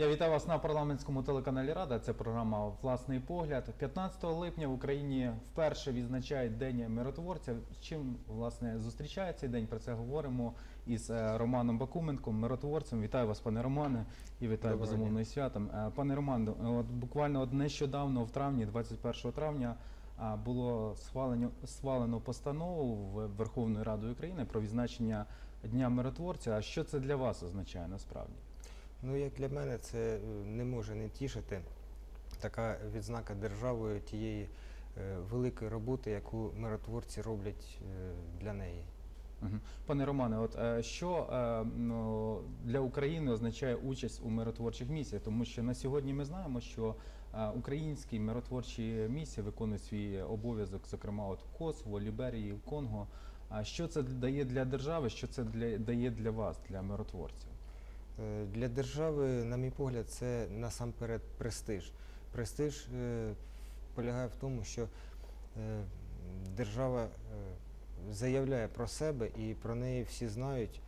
Я вітаю вас на парламентському телеканалі Рада. Це програма Власний погляд. 15 липня в Україні вперше відзначають День миротворця. З чим власне зустрічає цей день? Про це говоримо із е, Романом Бакуменком, миротворцем. Вітаю вас, пане Романе, і вітаю безумовно із святом. Е, Пане Роман, от буквально от нещодавно, в травні, 21 травня. Було схвалено, схвалено постанову в Верховною Радою України про відзначення Дня миротворця. А що це для вас означає насправді? Ну, як для мене, це е, не може не тішити така відзнака державою тієї е, великої роботи, яку миротворці роблять е, для неї. Пане Романе, от що для України означає участь у миротворчих місіях? Тому що на сьогодні ми знаємо, що українські миротворчі місії виконують свій обов'язок, зокрема от Косово, Ліберії, Конго. А що це дає для держави? Що це для дає для вас, для миротворців? Е, Для держави, на мій погляд, це насамперед престиж. Престиж е, полягає в тому, що е, держава заявляє про себе і про неї всі знають.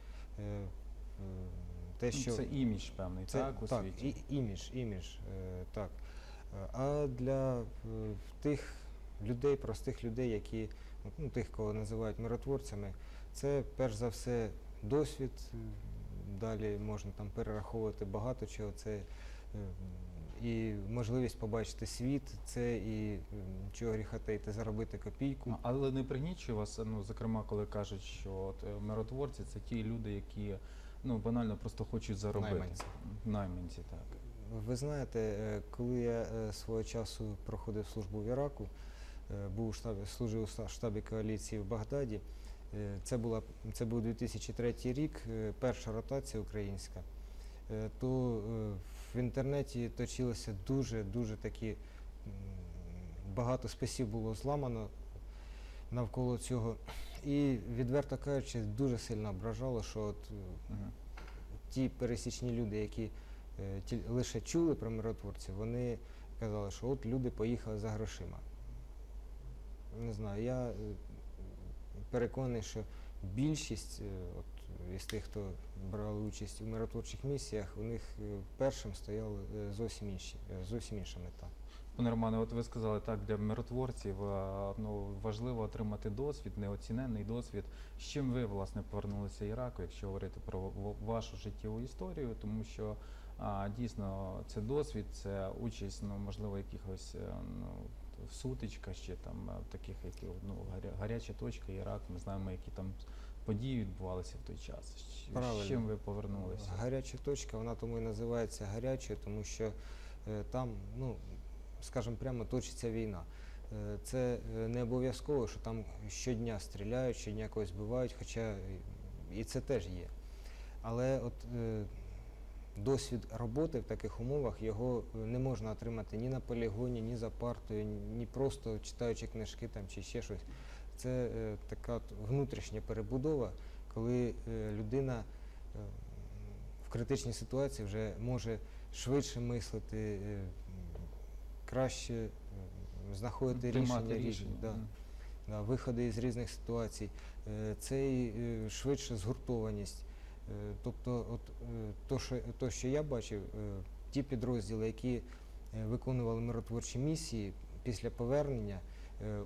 Те, Ну, що Це імідж певний, Це, так, у так, світі. і, імідж, імідж, так. А для тих людей, простих людей, які, ну, тих, кого називають миротворцями, це перш за все досвід. Далі можна там перераховувати багато чого. Це е, і можливість побачити світ, це і м, чого гріха таїти, заробити копійку. Але не пригнічує вас, ну зокрема, коли кажуть, що от е, миротворці це ті люди, які ну банально просто хочуть заробити. Найманці. Найманці, так. Ви знаєте, е, коли я е, свого часу проходив службу в Іраку, був у штабі, служив у штабі коаліції в Багдаді. Е, Це, була, це був 2003 рік, е, перша ротація українська. е, То в інтернеті точилося дуже-дуже такі багато списів було зламано навколо цього. І, відверто кажучи, дуже сильно ображало, що от е, ті пересічні люди, які ті, лише чули про миротворців, вони казали, що от люди поїхали за грошима. Не знаю, я переконаний, що більшість е, от, із тих, хто брали участь у миротворчих місіях, у них е, першим стояла е, зовсім інші, зовсім інша мета. Пане Романе, от ви сказали так, для миротворців ну, важливо отримати досвід, неоціненний досвід. З чим ви власне повернулися Іраку, якщо говорити про вашу життєву історію, тому що а, дійсно це досвід, це участь, ну можливо, якихось ну, в сутичках чи там е, в таких, які ну гаря, гаряча точка, Ірак. Ми знаємо, які там події відбувалися в той час. З- З чим ви повернулися? Гаряча точка, вона тому і називається гарячою, тому що е, там, ну, скажімо прямо, точиться війна. Е, Це не обов'язково, що там щодня стріляють, щодня когось вбивають, хоча і це теж є. Але от досвід роботи в таких умовах його е, не можна отримати ні на полігоні, ні за партою, ні просто читаючи книжки там чи ще щось. Це е, така внутрішня перебудова, коли е, людина е, в критичній ситуації вже може швидше мислити, е, краще е, знаходити Приймати рішення, рішення. Да, виходи із різних ситуацій. Е, Це і е, швидше згуртованість. Е, Тобто, от е, то, що, то, що я бачив, е, ті підрозділи, які виконували миротворчі місії після повернення,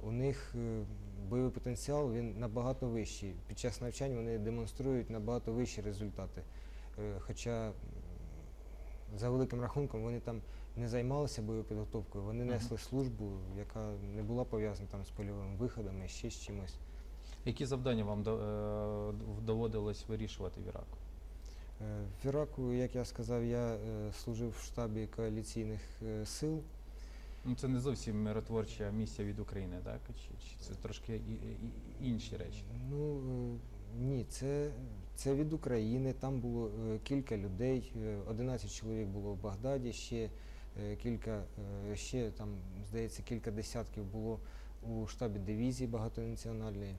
у них бойовий потенціал він набагато вищий. Під час навчань вони демонструють набагато вищі результати. Хоча за великим рахунком вони там не займалися бойовою підготовкою, вони несли службу, яка не була пов'язана там з польовими виходами, ще з чимось. Які завдання вам е, доводилось вирішувати в Іраку? Е, В Іраку, як я сказав, я е, служив в штабі коаліційних сил. Ну, це не зовсім миротворча місія від України, так? Чи, чи це трошки інші речі? Ну ні, це, це від України. Там було кілька людей, е, 11 чоловік було в Багдаді, ще кілька, ще там, здається, кілька десятків було у штабі дивізії багатонаціональної.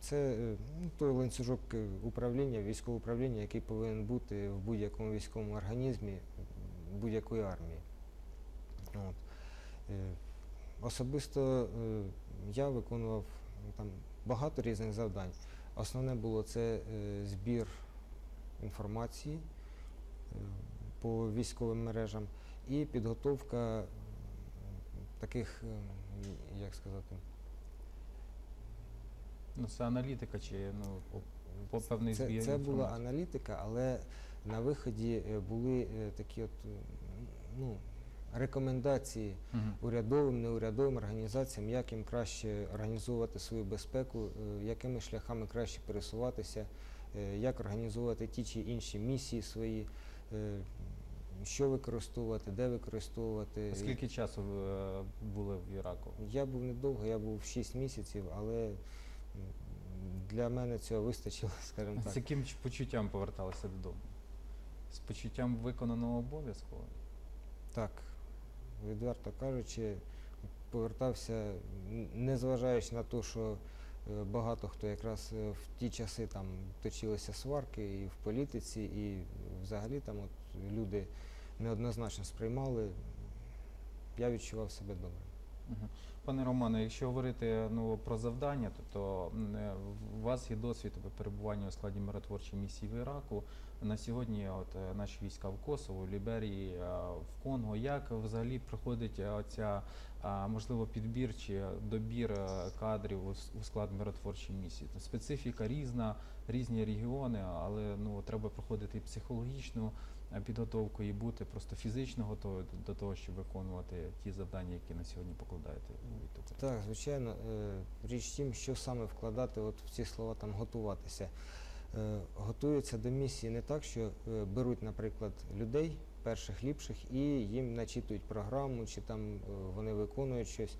Це е, ну, той ланцюжок е, управління, військового управління, який повинен бути в будь-якому військовому організмі будь-якої армії. От. Е, Особисто я виконував ну, там багато різних завдань. Основне було це збір інформації, по військовим мережам, і підготовка таких, ем, як сказати, Ну, це аналітика чи ну, по, певний це, збір це була інформації? аналітика, але на виході е, були е, такі от ну, рекомендації Мгм. урядовим, неурядовим організаціям, як їм краще організовувати свою безпеку, е, якими шляхами краще пересуватися, як організовувати ті чи інші місії свої, що використовувати, де використовувати. Скільки часу ви були в Іраку? Я був недовго, я був 6 місяців, але для мене цього вистачило, скажімо так. З яким почуттям поверталися додому? З почуттям виконаного обов'язку? Так, відверто кажучи, повертався, незважаючи на те, що е, багато хто якраз е, в ті часи там точилися сварки і в політиці, і взагалі там от люди неоднозначно сприймали, я відчував себе добре. Пане Романе, якщо говорити ну, про завдання, то, то е, у вас є досвід перебування у складі миротворчої місії в Іраку. На сьогодні от, е, наші війська в Косово, Ліберії, е, в Конго. Як взагалі проходить е, оця, можливо, підбір чи добір кадрів у склад миротворчої місії? Специфіка різна, різні регіони, але ну, треба проходити і психологічну підготовку і бути просто фізично готові до того, щоб виконувати ті завдання, які на сьогодні покладаєте. Так, звичайно, річ тім, що саме вкладати от в ці слова там готуватися. Е, Готуються до місії не так, що е, беруть, наприклад, людей, перших ліпших, і їм начитують програму, чи там е, вони виконують щось.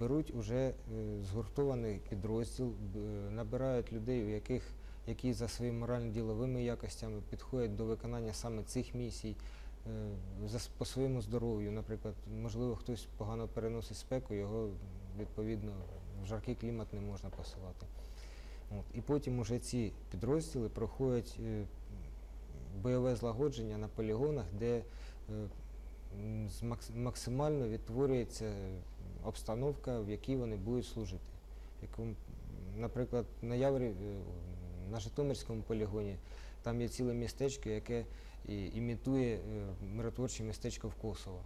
Беруть уже згуртований підрозділ, набирають людей, у яких які за своїми морально-діловими якостями підходять до виконання саме цих місій. по своєму здоров'ю, наприклад, можливо, хтось погано переносить спеку, його відповідно в жаркий клімат не можна посилати. От. І потім уже ці підрозділи проходять е, бойове злагодження на полігонах, де е, максимально відтворюється обстановка, в якій вони будуть служити. Наприклад, на Яврі, е, на Житомирському полігоні, там є ціле містечко, яке імітує миротворче містечко в Косово.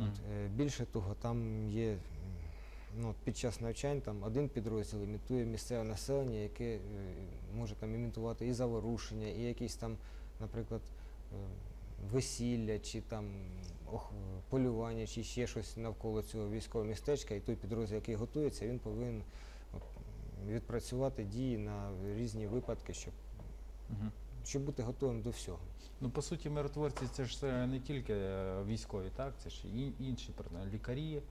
От, більше того, там є ну, під час навчань там один підрозділ імітує місцеве населення, яке е, може там імітувати і заворушення, і якісь там, наприклад, е, весілля, чи там ох, полювання, чи ще щось навколо цього військового містечка, і той підрозділ, який готується, він повинен відпрацювати дії на різні випадки, щоб, Мгм. щоб бути готовим до всього. Ну, по суті, миротворці це ж е, не тільки військові, так? Це ж і інші лікарі,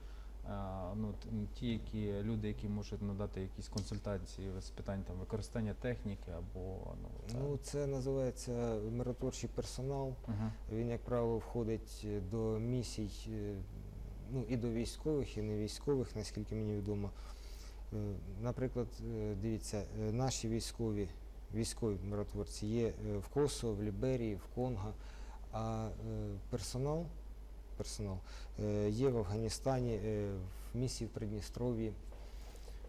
ну, ті, які люди, які можуть надати якісь консультації з питань там використання техніки або ну, Ну, це називається миротворчий персонал. Мгм. Він, як правило, входить до місій, е, ну і до військових, і не військових, наскільки мені відомо. Е, Наприклад, е, дивіться, наші військові, військові миротворці є в Косово, в Ліберії, в Конго, а персонал, персонал е, є в Афганістані, е, в місії в Придністров'ї.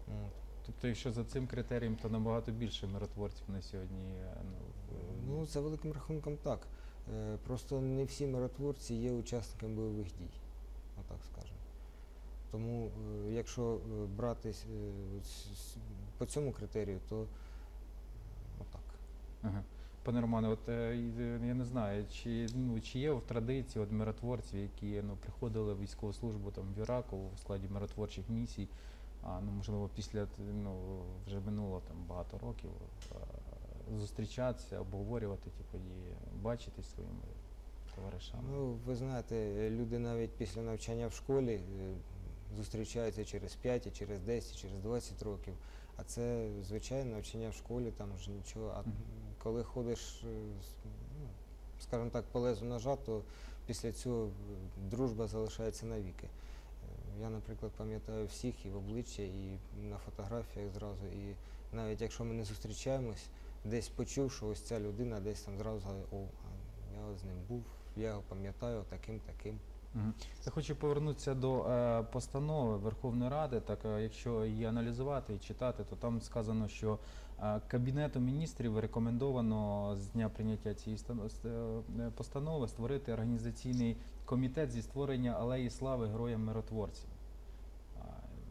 От. Тобто, якщо за цим критерієм, то набагато більше миротворців на сьогодні. е, Ну, Ну, за великим рахунком так. Просто не всі миротворці є учасниками бойових дій, отак скажемо. Тому, якщо брати по цьому критерію, то отак. Ага. Пане Романе, от е, е, я не знаю, чи, ну, чи є в традиції от миротворців, які ну, приходили в військову службу там, в Іраку в складі миротворчих місій, а, ну, можливо, після ну, вже минуло там, багато років, е, зустрічатися, обговорювати ті події, бачитись зі своїми товаришами. Ну, ви знаєте, люди навіть після навчання в школі зустрічаються через 5, через 10, через 20 років. А це звичайне навчання в школі, там ж нічого. А. коли ходиш, е, ну, скажімо так, по лезу ножа, то після цього е, дружба залишається навіки. Е, Я, наприклад, пам'ятаю всіх і в обличчя, і на фотографіях зразу. І навіть якщо ми не зустрічаємось, десь почув, що ось ця людина десь там зразу о, я з ним був, я його пам'ятаю таким, таким. Я хочу повернутися до е, постанови Верховної Ради. Так, е, якщо її аналізувати і читати, то там сказано, що е, Кабінету міністрів рекомендовано з дня прийняття цієї с- е, постанови створити організаційний комітет зі створення алеї слави героям миротворців. А,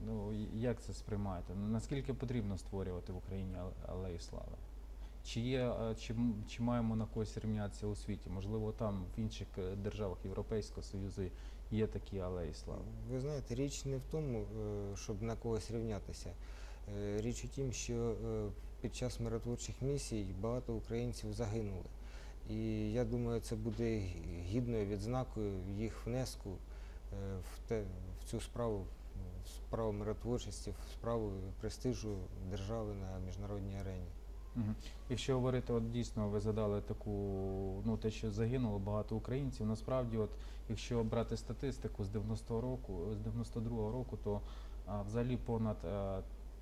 Ну, як це сприймаєте? Наскільки потрібно створювати в Україні ал- алеї слави? Чи є е, чи, чи маємо на когось рівнятися у світі? Можливо, там в інших е, державах Європейського Союзу є такі алеї слави. Ви знаєте, річ не в тому, е, щоб на когось рівнятися. Річ у тім, що під час миротворчих місій багато українців загинули. І я думаю, це буде гідною відзнакою їх внеску в, те, в цю справу, в справу миротворчості, в справу престижу держави на міжнародній арені. Якщо говорити, от дійсно ви задали таку, ну те, що загинуло багато українців. Насправді, от якщо брати статистику з 90-го року, з 92-го року, то а, взагалі понад е,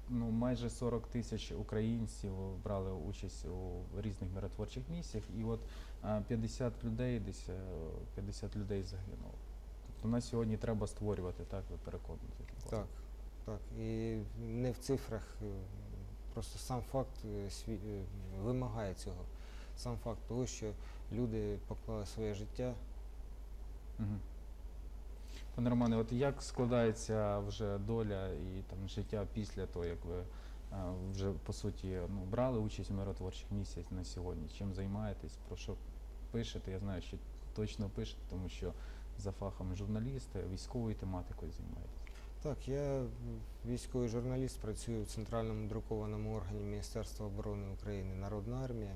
ну майже 40 тисяч українців брали участь у різних миротворчих місіях, і от а, 50 людей, десь е, 50 людей загинуло. Тобто на сьогодні треба створювати, так ви переконані? Так, так. І не в цифрах, е, просто сам факт е, е, вимагає цього. Сам факт того, що люди поклали своє життя. Мгм. Пане Романе, от як складається вже доля і там життя після того, як ви е, вже по суті ну, брали участь у миротворчих місіях на сьогодні? Чим займаєтесь? Про що пишете? Я знаю, що точно пишете, тому що за фахом журналіст, військовою тематикою займаєтесь. Так, я військовий журналіст, працюю в центральному друкованому органі Міністерства оборони України Народна армія.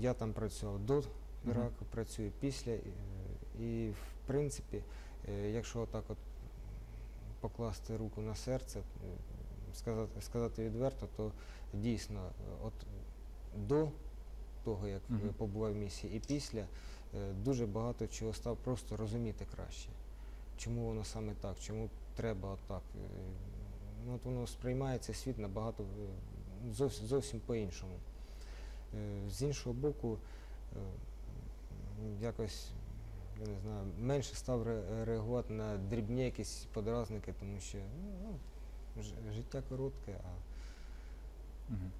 Я там працював до. Іраку, працюю після. І, в принципі, е, якщо отак от покласти руку на серце, сказати, сказати відверто, то дійсно, от до того, як Мгм. е, побував в місії, і після е, дуже багато чого став просто розуміти краще. Чому воно саме так, чому треба отак. Е, Ну, от воно сприймається світ набагато е, зовсім, зовсім по-іншому. Е, З іншого боку, якось я не знаю, менше став реагувати на дрібні якісь подразники, тому що ну, життя коротке, а Мгм.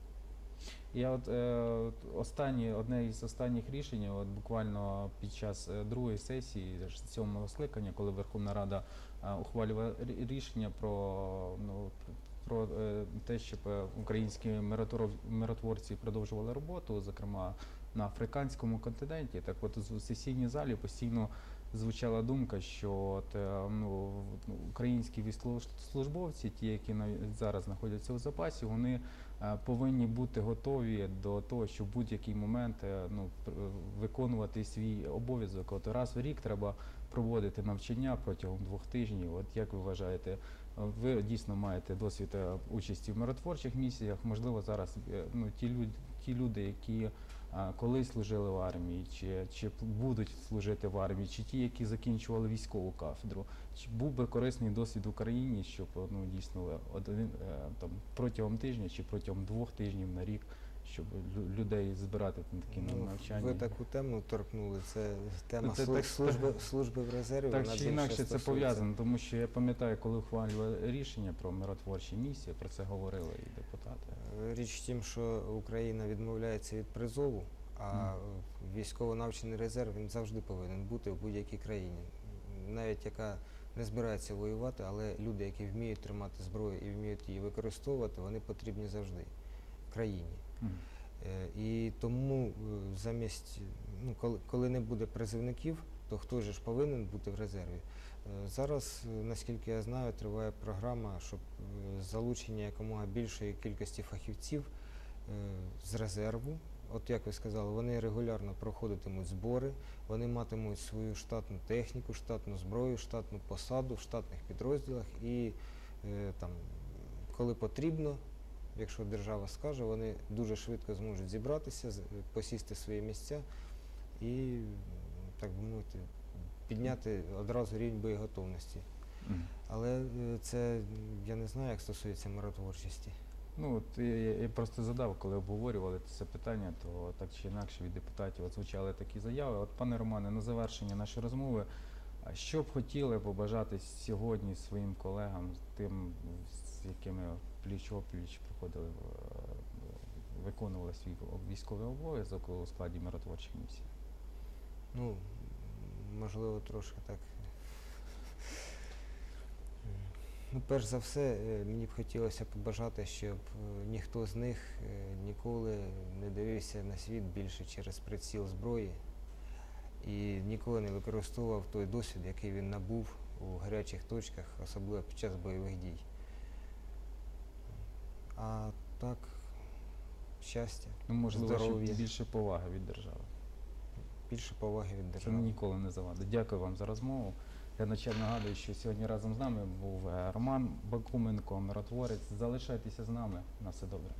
Я от е, от останні, одне із останніх рішень, от буквально під час е, другої сесії сьомого скликання, коли Верховна Рада е, ухвалювала рішення про ну про е, те, щоб е, українські миротворці продовжували роботу, зокрема на африканському континенті. Так, от у сесійній залі постійно звучала думка, що от, е, ну, українські військовослужбовці, ті, які зараз знаходяться у запасі, вони е, повинні бути готові до того, що в будь-який момент е, ну, виконувати свій обов'язок. От раз в рік треба проводити навчання протягом двох тижнів. От як ви вважаєте, ви дійсно маєте досвід участі в миротворчих місіях? Можливо, зараз ну, ті, люд, ті люди, які колись служили в армії, чи, чи будуть служити в армії, чи ті, які закінчували військову кафедру, чи був би корисний досвід в Україні, щоб ну дійсно один е, там протягом тижня чи протягом двох тижнів на рік, щоб лю- людей збирати на такі ну, навчання? ви таку тему торкнули. Це тема це слу- так- служби, служби в резерві. Так вона чи інакше це пов'язано, тому що я пам'ятаю, коли ухвалювали рішення про миротворчі місії, про це говорили і депутати. Річ в тім, що Україна відмовляється від призову, а військово-навчений резерв він завжди повинен бути в будь-якій країні, навіть яка не збирається воювати, але люди, які вміють тримати зброю і вміють її використовувати, вони потрібні завжди країні. Е, І тому е, замість, ну, коли, коли не буде призивників, то хто ж повинен бути в резерві? Е, Зараз, е, наскільки я знаю, триває програма, щоб е, залучення якомога більшої кількості фахівців з резерву. От як ви сказали, вони регулярно проходитимуть збори, вони матимуть свою штатну техніку, штатну зброю, штатну посаду в штатних підрозділах і там, коли потрібно, якщо держава скаже, вони дуже швидко зможуть зібратися, посісти свої місця і, так би мовити, підняти одразу рівень боєготовності. Мгм. Але е, це я не знаю, як стосується миротворчості. Ну, от я, я- я просто задав, коли обговорювали це питання, то так чи інакше від депутатів от звучали такі заяви. От, пане Романе, на завершення нашої розмови, а що б хотіли побажати сьогодні своїм колегам, тим, з якими пліч-опліч проходили, в- виконували свій військовий обов'язок у складі миротворчих місій? Ну, можливо, трошки так. Ну, перш за все, е, мені б хотілося побажати, щоб е, ніхто з них е, ніколи не дивився на світ більше через приціл зброї і ніколи не використовував той досвід, який він набув у гарячих точках, особливо під час бойових дій. А так, щастя, Ну, можливо, Здоров'я. більше поваги від держави. Більше поваги від Це ніколи не завадить. Дякую вам за розмову. Глядачам нагадую, що сьогодні разом з нами був е, Роман Бакуменко, миротворець. Залишайтеся з нами. На все добре.